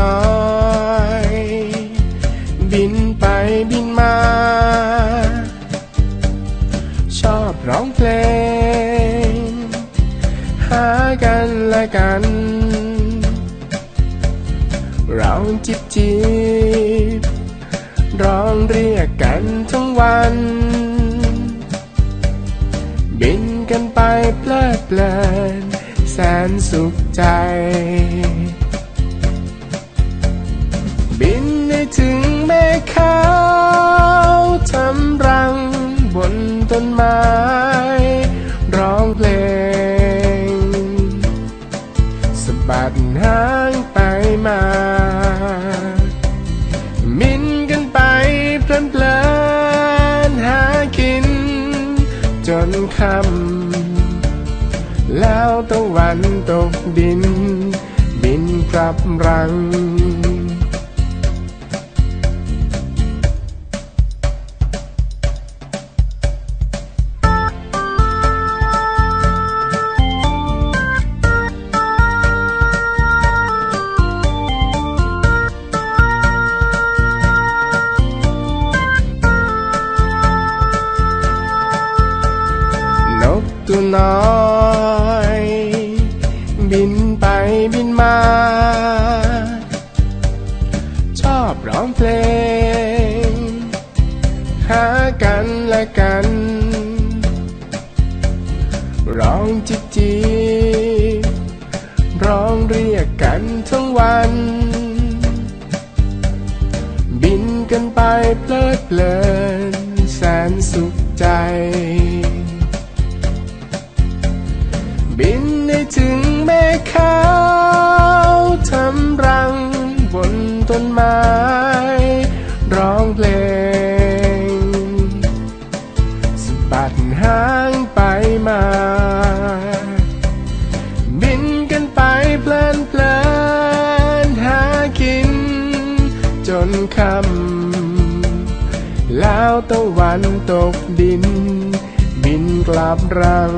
น้อย บินไปบินมา ชอบร้องเพลง หากันและกัน เราจิบจิบร้องเรียกกันทั้งวัน บินกันไปเพลิดเพลินแสนสุขใจ บินได้ถึงเมฆขาวทำรังบนต้นไม้ ร้องเพลงสะบัดหางไปมา มินกันไปเพลินเพลินหากิน จนคำแล้วตะวันตกดิน บินกลับรัง ตัวน้อย บินไปบินมา ชอบร้องเพลง หากันและกัน ร้องจิบจีร้องเรียกกันทั้งวัน บินกันไปเพลิดเพลินแสนสุขใจ บินได้ถึงเมฆขาวทำรังบนต้นไม้ ร้องเพลงสะบัดหางไปมา บินกันไปเพลินเพลินหากิน จนคำแล้วตะวันตกดิน บินกลับรัง